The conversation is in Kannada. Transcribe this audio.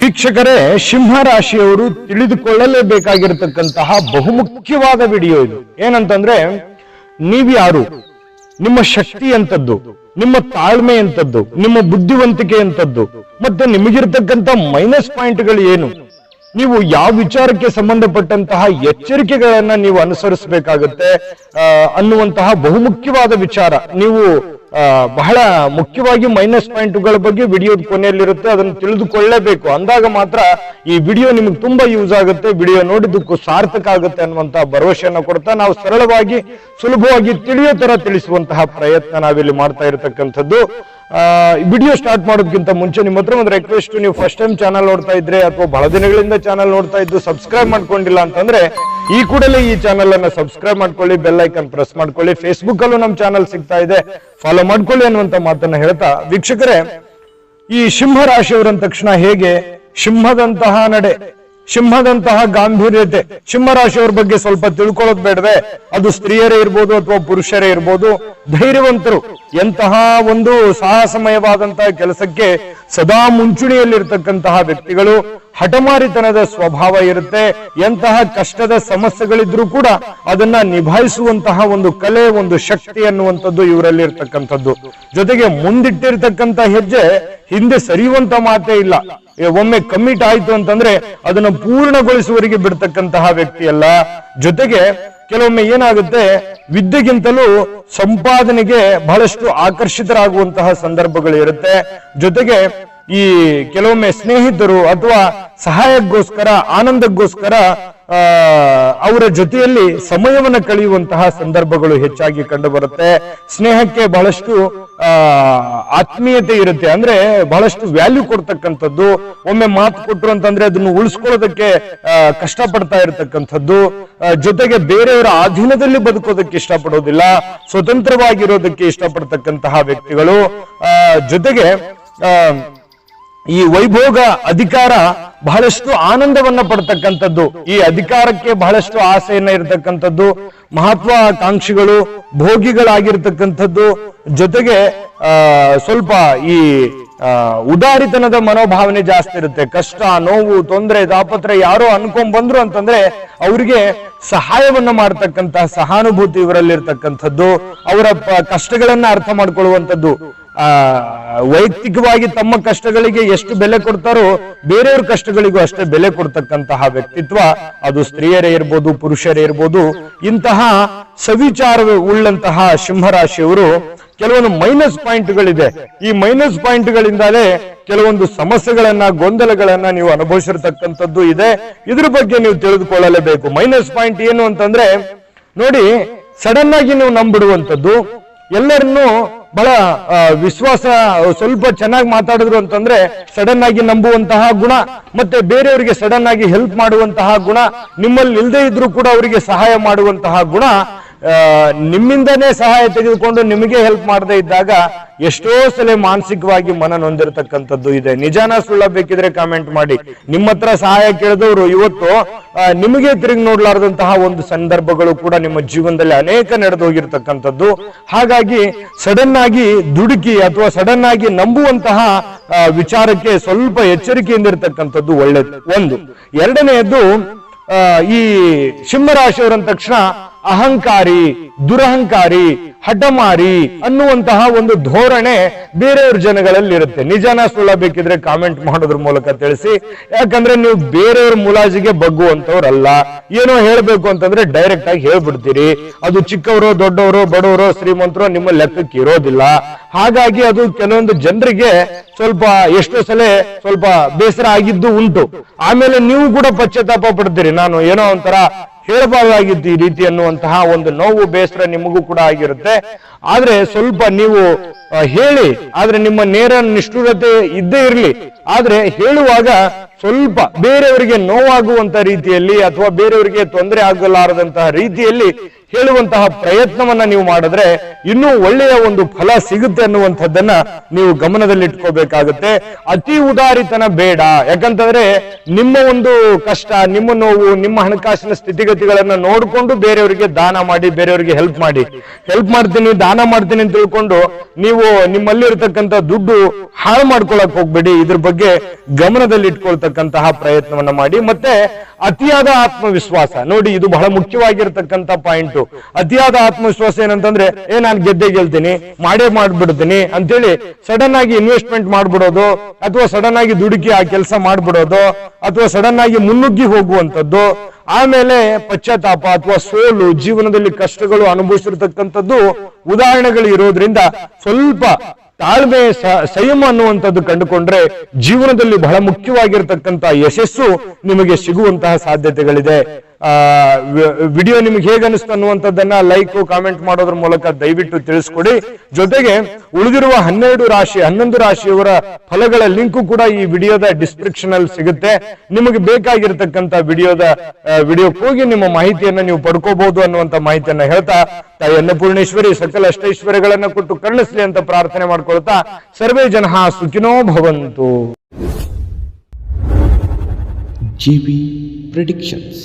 ವೀಕ್ಷಕರೇ ಸಿಂಹ ರಾಶಿಯವರು ತಿಳಿದುಕೊಳ್ಳಲೇಬೇಕಾಗಿರತಕ್ಕಂತಹ ಬಹುಮುಖ್ಯವಾದ ವಿಡಿಯೋ ಇದು. ಏನಂತಂದ್ರೆ, ನೀವ್ಯಾರು? ನಿಮ್ಮ ಶಕ್ತಿ ಅಂತದ್ದು ನಿಮ್ಮ ತಾಳ್ಮೆ ಅಂತದ್ದು ನಿಮ್ಮ ಬುದ್ಧಿವಂತಿಕೆ ಅಂತದ್ದು ಮತ್ತೆ ನಿಮಗಿರ್ತಕ್ಕಂಥ ಮೈನಸ್ ಪಾಯಿಂಟ್ಗಳು ಏನು? ನೀವು ಯಾವ ವಿಚಾರಕ್ಕೆ ಸಂಬಂಧಪಟ್ಟಂತಹ ಎಚ್ಚರಿಕೆಗಳನ್ನ ನೀವು ಅನುಸರಿಸಬೇಕಾಗುತ್ತೆ ಅನ್ನುವಂತಹ ಬಹುಮುಖ್ಯವಾದ ವಿಚಾರ. ನೀವು ಬಹಳ ಮುಖ್ಯವಾಗಿ ಮೈನಸ್ ಪಾಯಿಂಟ್ಗಳ ಬಗ್ಗೆ ವಿಡಿಯೋದ ಕೊನೆಯಲ್ಲಿರುತ್ತೆ. ಅದನ್ನು ತಿಳಿದುಕೊಳ್ಳಲೇಬೇಕು ಅಂದಾಗ ಮಾತ್ರ ಈ ವಿಡಿಯೋ ನಿಮಗೆ ತುಂಬಾ ಯೂಸ್ ಆಗುತ್ತೆ. ವಿಡಿಯೋ ನೋಡಿದ್ದಕ್ಕೂ ಸಾರ್ಥಕ ಆಗುತ್ತೆ ಅನ್ನುವಂತಹ ಭರವಸೆಯನ್ನು ಕೊಡ್ತಾ ನಾವು ಸರಳವಾಗಿ ಸುಲಭವಾಗಿ ತಿಳಿಯೋ ತರ ತಿಳಿಸುವಂತಹ ಪ್ರಯತ್ನ ನಾವಿಲ್ಲಿ ಮಾಡ್ತಾ ಇರತಕ್ಕಂಥದ್ದು. ವಿಡಿಯೋ ಸ್ಟಾರ್ಟ್ ಮಾಡೋದಕ್ಕಿಂತ ಮುಂಚೆ ನಿಮ್ಮ ಹತ್ರ ಒಂದು ರಿಕ್ವೆಸ್ಟ್ ನೀವು ಫಸ್ಟ್ ಟೈಮ್ ಚಾನಲ್ ನೋಡ್ತಾ ಇದ್ರೆ ಅಥವಾ ಬಹಳ ದಿನಗಳಿಂದ ಚಾನಲ್ ನೋಡ್ತಾ ಇದ್ದು ಸಬ್ಸ್ಕ್ರೈಬ್ ಮಾಡ್ಕೊಂಡಿಲ್ಲ ಅಂತಂದ್ರೆ ಈ ಕೂಡಲೇ ಈ ಚಾನಲ್ ಅನ್ನ ಸಬ್ಸ್ಕ್ರೈಬ್ ಮಾಡ್ಕೊಳ್ಳಿ ಬೆಲ್ ಐಕನ್ ಪ್ರೆಸ್ ಮಾಡ್ಕೊಳ್ಳಿ. ಫೇಸ್ಬುಕ್ ಅಲ್ಲೂ ನಮ್ಮ ಚಾನಲ್ ಸಿಗ್ತಾ ಇದೆ. ಫಾಲೋ ಮಾಡ್ಕೊಳ್ಳಿ ಅನ್ನುವಂತ ಮಾತನ್ನ ಹೇಳ್ತಾ ವೀಕ್ಷಕರೇ, ಈ ಸಿಂಹ ರಾಶಿಯವರಂದ ತಕ್ಷಣ ಹೇಗೆ ಸಿಂಹದಂತಹ ನಡೆ ಸಿಂಹದಂತಹ ಗಾಂಭೀರ್ಯತೆ. ಸಿಂಹರಾಶಿಯವ್ರ ಬಗ್ಗೆ ಸ್ವಲ್ಪ ತಿಳ್ಕೊಳ್ಳೋದು ಬೇಡವೆ. ಅದು ಸ್ತ್ರೀಯರೇ ಇರ್ಬೋದು ಅಥವಾ ಪುರುಷರೇ ಇರ್ಬೋದು. ಧೈರ್ಯವಂತರು, ಎಂತಹ ಒಂದು ಸಾಹಸಮಯವಾದಂತಹ ಕೆಲಸಕ್ಕೆ ಸದಾ ಮುಂಚೂಣಿಯಲ್ಲಿರ್ತಕ್ಕಂತಹ ವ್ಯಕ್ತಿಗಳು, ಹಠಮಾರಿತನದ ಸ್ವಭಾವ ಇರುತ್ತೆ. ಎಂತಹ ಕಷ್ಟದ ಸಮಸ್ಯೆಗಳಿದ್ರೂ ಕೂಡ ಅದನ್ನ ನಿಭಾಯಿಸುವಂತಹ ಒಂದು ಕಲೆ, ಒಂದು ಶಕ್ತಿ ಅನ್ನುವಂಥದ್ದು ಇವರಲ್ಲಿ ಇರ್ತಕ್ಕಂಥದ್ದು. ಜೊತೆಗೆ ಮುಂದಿಟ್ಟಿರ್ತಕ್ಕಂಥ ಹೆಜ್ಜೆ ಹಿಂದೆ ಸರಿಯುವಂತ ಮಾತೇ ಇಲ್ಲ. ಒಮ್ಮೆ ಕಮಿಟ್ ಆಯ್ತು ಅಂತಂದ್ರೆ ಅದನ್ನ ಪೂರ್ಣಗೊಳಿಸುವವರಿಗೆ ಬಿಡ್ತಕ್ಕಂತಹ ವ್ಯಕ್ತಿ ಅಲ್ಲ ಜೊತೆಗೆ ಕೆಲವೊಮ್ಮೆ ಏನಾಗುತ್ತೆ, ವಿದ್ಯೆಗಿಂತಲೂ ಸಂಪಾದನೆಗೆ ಬಹಳಷ್ಟು ಆಕರ್ಷಿತರಾಗುವಂತಹ ಸಂದರ್ಭಗಳು ಇರುತ್ತೆ. ಜೊತೆಗೆ ಈ ಕೆಲವೊಮ್ಮೆ ಸ್ನೇಹಿತರು ಅಥವಾ ಸಹಾಯಕ್ಕೋಸ್ಕರ, ಆನಂದಕ್ಕೋಸ್ಕರ ಅವರ ಜೊತೆಯಲ್ಲಿ ಸಮಯವನ್ನು ಕಳೆಯುವಂತಹ ಸಂದರ್ಭಗಳು ಹೆಚ್ಚಾಗಿ ಕಂಡು ಬರುತ್ತೆ ಸ್ನೇಹಕ್ಕೆ ಬಹಳಷ್ಟು ಆತ್ಮೀಯತೆ ಇರುತ್ತೆ. ಅಂದ್ರೆ ಬಹಳಷ್ಟು ವ್ಯಾಲ್ಯೂ ಕೊಡ್ತಕ್ಕಂಥದ್ದು. ಒಮ್ಮೆ ಮಾತು ಕೊಟ್ಟರು ಅಂತಂದ್ರೆ ಅದನ್ನು ಉಳಿಸ್ಕೊಳ್ಳೋದಕ್ಕೆ ಕಷ್ಟ ಕಷ್ಟಪಡ್ತಾ ಇರತಕ್ಕಂಥದ್ದು. ಜೊತೆಗೆ ಬೇರೆಯವರ ಅಧೀನದಲ್ಲಿ ಬದುಕೋದಕ್ಕೆ ಇಷ್ಟಪಡೋದಿಲ್ಲ. ಸ್ವತಂತ್ರವಾಗಿರೋದಕ್ಕೆ ಇಷ್ಟಪಡ್ತಕ್ಕಂತಹ ವ್ಯಕ್ತಿಗಳು. ಜೊತೆಗೆ ಈ ವೈಭೋಗ ಅಧಿಕಾರ ಬಹಳಷ್ಟು ಆನಂದವನ್ನ ಪಡ್ತಕ್ಕಂಥದ್ದು. ಈ ಅಧಿಕಾರಕ್ಕೆ ಬಹಳಷ್ಟು ಆಸೆಯನ್ನ ಇರತಕ್ಕಂಥದ್ದು. ಮಹತ್ವಾಕಾಂಕ್ಷಿಗಳು, ಭೋಗಿಗಳಾಗಿರ್ತಕ್ಕಂಥದ್ದು. ಜೊತೆಗೆ ಸ್ವಲ್ಪ ಈ ಉದಾರಿತನದ ಮನೋಭಾವನೆ ಜಾಸ್ತಿ ಇರುತ್ತೆ. ಕಷ್ಟ, ನೋವು, ತೊಂದರೆ ದಾಪತ್ರ ಯಾರೋ ಅನ್ಕೊಂಡ್ ಬಂದ್ರು ಅಂತಂದ್ರೆ ಅವರಿಗೆ ಸಹಾಯವನ್ನ ಮಾಡ್ತಕ್ಕಂತಹ ಸಹಾನುಭೂತಿ ಇವರಲ್ಲಿರ್ತಕ್ಕಂಥದ್ದು, ಅವರ ಕಷ್ಟಗಳನ್ನ ಅರ್ಥ ಮಾಡ್ಕೊಳ್ಳುವಂಥದ್ದು. ಆ, ವೈಯಕ್ತಿಕವಾಗಿ ತಮ್ಮ ಕಷ್ಟಗಳಿಗೆ ಎಷ್ಟು ಬೆಲೆ ಕೊಡ್ತಾರೋ ಬೇರೆಯವ್ರ ಕಷ್ಟಗಳಿಗೂ ಅಷ್ಟೇ ಬೆಲೆ ಕೊಡ್ತಕ್ಕಂತಹ ವ್ಯಕ್ತಿತ್ವ. ಅದು ಸ್ತ್ರೀಯರೇ ಇರ್ಬೋದು, ಪುರುಷರೇ ಇರ್ಬೋದು, ಇಂತಹ ಸವಿಚಾರ ಉಳ್ಳಂತಹ ಸಿಂಹರಾಶಿಯವರು ಕೆಲವೊಂದು ಮೈನಸ್ ಪಾಯಿಂಟ್ಗಳಿದೆ ಈ ಮೈನಸ್ ಪಾಯಿಂಟ್ಗಳಿಂದಲೇ ಕೆಲವೊಂದು ಸಮಸ್ಯೆಗಳನ್ನ, ಗೊಂದಲಗಳನ್ನ ನೀವು ಅನುಭವಿಸಿರ್ತಕ್ಕಂಥದ್ದು ಇದೆ. ಇದ್ರ ಬಗ್ಗೆ ನೀವು ತಿಳಿದುಕೊಳ್ಳಲೇಬೇಕು. ಮೈನಸ್ ಪಾಯಿಂಟ್ ಏನು ಅಂತಂದ್ರೆ, ನೋಡಿ ಸಡನ್ ಆಗಿ ನೀವು ನಂಬಿಡುವಂಥದ್ದು, ಎಲ್ಲರನ್ನು ಬಹಳ ವಿಶ್ವಾಸ, ಸ್ವಲ್ಪ ಚೆನ್ನಾಗಿ ಮಾತಾಡಿದ್ರು ಅಂತಂದ್ರೆ ಸಡನ್ ಆಗಿ ನಂಬುವಂತಹ ಗುಣ, ಮತ್ತೆ ಬೇರೆಯವರಿಗೆ ಸಡನ್ ಆಗಿ ಹೆಲ್ಪ್ ಮಾಡುವಂತಹ ಗುಣ, ನಿಮ್ಮಲ್ಲಿ ಇಲ್ಲದೆ ಇದ್ರೂ ಕೂಡ ಅವರಿಗೆ ಸಹಾಯ ಮಾಡುವಂತಹ ಗುಣ ನಿಮ್ಮಿಂದನೇ ಸಹಾಯ ತೆಗೆದುಕೊಂಡು ನಿಮಗೆ ಹೆಲ್ಪ್ ಮಾಡದೇ ಇದ್ದಾಗ ಎಷ್ಟೋ ಸಲ ಮಾನಸಿಕವಾಗಿ ಮನ ನೊಂದಿರತಕ್ಕಂಥದ್ದು ಇದೆ. ನಿಜಾನ ಸುಳ್ಳ ಬೇಕಿದ್ರೆ ಕಾಮೆಂಟ್ ಮಾಡಿ. ನಿಮ್ಮ ಹತ್ರ ಸಹಾಯ ಕೇಳಿದವರು ಇವತ್ತು ನಿಮಗೆ ತಿರುಗಿ ನೋಡ್ಲಾರ್ದಂತಹ ಒಂದು ಸಂದರ್ಭಗಳು ಕೂಡ ನಿಮ್ಮ ಜೀವನದಲ್ಲಿ ಅನೇಕ ನಡೆದು ಹೋಗಿರ್ತಕ್ಕಂಥದ್ದು. ಹಾಗಾಗಿ ಸಡನ್ ಆಗಿ ದುಡುಕಿ ಅಥವಾ ಸಡನ್ ಆಗಿ ನಂಬುವಂತಹ ವಿಚಾರಕ್ಕೆ ಸ್ವಲ್ಪ ಎಚ್ಚರಿಕೆಯಿಂದ ಇರತಕ್ಕಂಥದ್ದು ಒಳ್ಳೇದು. ಒಂದು. ಎರಡನೆಯದ್ದು ಈ ಸಿಂಹರಾಶಿಯವರಂದ ತಕ್ಷಣ ಅಹಂಕಾರಿ, ದುರಹಂಕಾರಿ, ಹಠಮಾರಿ ಅನ್ನುವಂತಹ ಒಂದು ಧೋರಣೆ ಬೇರೆಯವ್ರ ಜನಗಳಲ್ಲಿ ಇರುತ್ತೆ ನಿಜಾನ ಸುಳ್ಳ ಬೇಕಿದ್ರೆ ಕಾಮೆಂಟ್ ಮಾಡೋದ್ರ ಮೂಲಕ ತಿಳಿಸಿ. ಯಾಕಂದ್ರೆ ನೀವು ಬೇರೆಯವ್ರ ಮುಲಾಜಿಗೆ ಬಗ್ಗುವಂತವ್ರಲ್ಲ ಏನೋ ಹೇಳ್ಬೇಕು ಅಂತಂದ್ರೆ ಡೈರೆಕ್ಟ್ ಆಗಿ ಹೇಳ್ಬಿಡ್ತೀರಿ. ಅದು ಚಿಕ್ಕವರು, ದೊಡ್ಡವರು, ಬಡವರು, ಶ್ರೀಮಂತರು ನಿಮ್ಮ ಲೆಕ್ಕಕ್ಕೆ ಇರೋದಿಲ್ಲ. ಹಾಗಾಗಿ ಅದು ಕೆಲವೊಂದು ಜನರಿಗೆ ಸ್ವಲ್ಪ ಎಷ್ಟೋ ಸಲ ಸ್ವಲ್ಪ ಬೇಸರ ಆಗಿದ್ದು ಉಂಟು. ಆಮೇಲೆ ನೀವು ಕೂಡ ಪಶ್ಚಾತ್ತಾಪ ಪಡ್ತೀರಿ. ನಾನು ಏನೋ ಒಂಥರ ಹೇಳಬಾರ್ದಾಗಿತ್ತು ಈ ರೀತಿ ಅನ್ನುವಂತಹ ಒಂದು ನೋವು ಬೇಸರ ನಿಮಗೂ ಕೂಡ ಆಗಿರುತ್ತೆ. ಆದ್ರೆ ಸ್ವಲ್ಪ ನೀವು ಹೇಳಿ, ಆದ್ರೆ ನಿಮ್ಮ ನೇರ ನಿಷ್ಠುರತೆ ಇದ್ದೇ ಇರಲಿ. ಆದ್ರೆ ಹೇಳುವಾಗ ಸ್ವಲ್ಪ ಬೇರೆಯವರಿಗೆ ನೋವಾಗುವಂತ ರೀತಿಯಲ್ಲಿ ಅಥವಾ ಬೇರೆಯವರಿಗೆ ತೊಂದರೆ ಆಗಲಾರದಂತಹ ರೀತಿಯಲ್ಲಿ ಹೇಳುವಂತಹ ಪ್ರಯತ್ನವನ್ನ ನೀವು ಮಾಡಿದ್ರೆ ಇನ್ನೂ ಒಳ್ಳೆಯ ಒಂದು ಫಲ ಸಿಗುತ್ತೆ ಅನ್ನುವಂಥದ್ದನ್ನ ನೀವು ಗಮನದಲ್ಲಿಟ್ಕೋಬೇಕಾಗುತ್ತೆ. ಅತಿ ಉದಾರಿತನ ಬೇಡ. ಯಾಕಂತಂದ್ರೆ ನಿಮ್ಮ ಒಂದು ಕಷ್ಟ, ನಿಮ್ಮ ನೋವು, ನಿಮ್ಮ ಹಣಕಾಸಿನ ಸ್ಥಿತಿಗತಿಗಳನ್ನ ನೋಡಿಕೊಂಡು ಬೇರೆಯವರಿಗೆ ದಾನ ಮಾಡಿ, ಬೇರೆಯವರಿಗೆ ಹೆಲ್ಪ್ ಮಾಡಿ. ಹೆಲ್ಪ್ ಮಾಡ್ತೀನಿ, ದಾನ ಮಾಡ್ತೀನಿ ಅಂತ ತಿಳ್ಕೊಂಡು ನೀವು ನಿಮ್ಮಲ್ಲಿ ಇರತಕ್ಕಂತ ದುಡ್ಡು ಹಾಳು ಮಾಡ್ಕೊಳಕ್ ಹೋಗ್ಬೇಡಿ. ಇದ್ರ ಬಗ್ಗೆ ಗಮನದಲ್ಲಿ ಇಟ್ಕೊಳ್ತಕ್ಕಂತಹ ಪ್ರಯತ್ನವನ್ನ ಮಾಡಿ. ಮತ್ತೆ ಅತಿಯಾದ ಆತ್ಮವಿಶ್ವಾಸ. ನೋಡಿ, ಇದು ಬಹಳ ಮುಖ್ಯವಾಗಿರ್ತಕ್ಕಂಥ ಪಾಯಿಂಟ್ ಅತಿಯಾದ ಆತ್ಮವಿಶ್ವಾಸ ಏನಂತಂದ್ರೆ, ಏ, ನಾನು ಗೆದ್ದೆ ಗೆಲ್ತೀನಿ, ಮಾಡೇ ಮಾಡ್ಬಿಡ್ತೀನಿ ಅಂತೇಳಿ ಸಡನ್ ಆಗಿ ಇನ್ವೆಸ್ಟ್ಮೆಂಟ್ ಮಾಡ್ಬಿಡೋದು, ಅಥವಾ ಸಡನ್ ಆಗಿ ದುಡುಕಿ ಆ ಕೆಲಸ ಮಾಡ್ಬಿಡೋದು, ಅಥವಾ ಸಡನ್ ಆಗಿ ಮುನ್ನುಗ್ಗಿ ಹೋಗುವಂತದ್ದು ಆಮೇಲೆ ಪಶ್ಚಾತ್ತಾಪ ಅಥವಾ ಸೋಲು, ಜೀವನದಲ್ಲಿ ಕಷ್ಟಗಳು ಅನುಭವಿಸಿರ್ತಕ್ಕಂಥದ್ದು ಉದಾಹರಣೆಗಳು ಇರೋದ್ರಿಂದ ಸ್ವಲ್ಪ ತಾಳ್ಮೆ ಸಂಯಮ ಅನ್ನುವಂಥದ್ದು ಕಂಡುಕೊಂಡ್ರೆ ಜೀವನದಲ್ಲಿ ಬಹಳ ಮುಖ್ಯವಾಗಿರ್ತಕ್ಕಂಥ ಯಶಸ್ಸು ನಿಮಗೆ ಸಿಗುವಂತಹ ಸಾಧ್ಯತೆಗಳಿದೆ. ವಿಡಿಯೋ ನಿಮ್ಗೆ ಹೇಗೆ ಅನಿಸ್ತು ಅನ್ನುವಂಥದ್ದನ್ನ ಲೈಕ್ ಕಾಮೆಂಟ್ ಮಾಡೋದ್ರ ಮೂಲಕ ದಯವಿಟ್ಟು ತಿಳಿಸ್ಕೊಡಿ. ಜೊತೆಗೆ ಉಳಿದಿರುವ ಹನ್ನೆರಡು ರಾಶಿ, ಹನ್ನೊಂದು ರಾಶಿಯವರ ಫಲಗಳ ಲಿಂಕು ಕೂಡ ಈ ವಿಡಿಯೋದ ಡಿಸ್ಕ್ರಿಪ್ಷನ್ ಅಲ್ಲಿ ಸಿಗುತ್ತೆ. ನಿಮಗೆ ಬೇಕಾಗಿರತಕ್ಕಂತ ವಿಡಿಯೋದ ವಿಡಿಯೋಕ್ಕೆ ಹೋಗಿ ನಿಮ್ಮ ಮಾಹಿತಿಯನ್ನ ನೀವು ಪಡ್ಕೋಬಹುದು ಅನ್ನುವಂತ ಮಾಹಿತಿಯನ್ನ ಹೇಳ್ತಾ, ತಾಯಿ ಅನ್ನಪೂರ್ಣೇಶ್ವರಿ, ಸಕಲ ಅಷ್ಟೈಶ್ವರ್ಯಗಳನ್ನ ಕೊಟ್ಟು ಕರುಣಿಸ್ಲಿ ಅಂತ ಪ್ರಾರ್ಥನೆ ಮಾಡ್ಕೊಳ್ತಾ, ಸರ್ವೇ ಜನ ಸುಖಿನೋ ಭವಂತು. GB predictions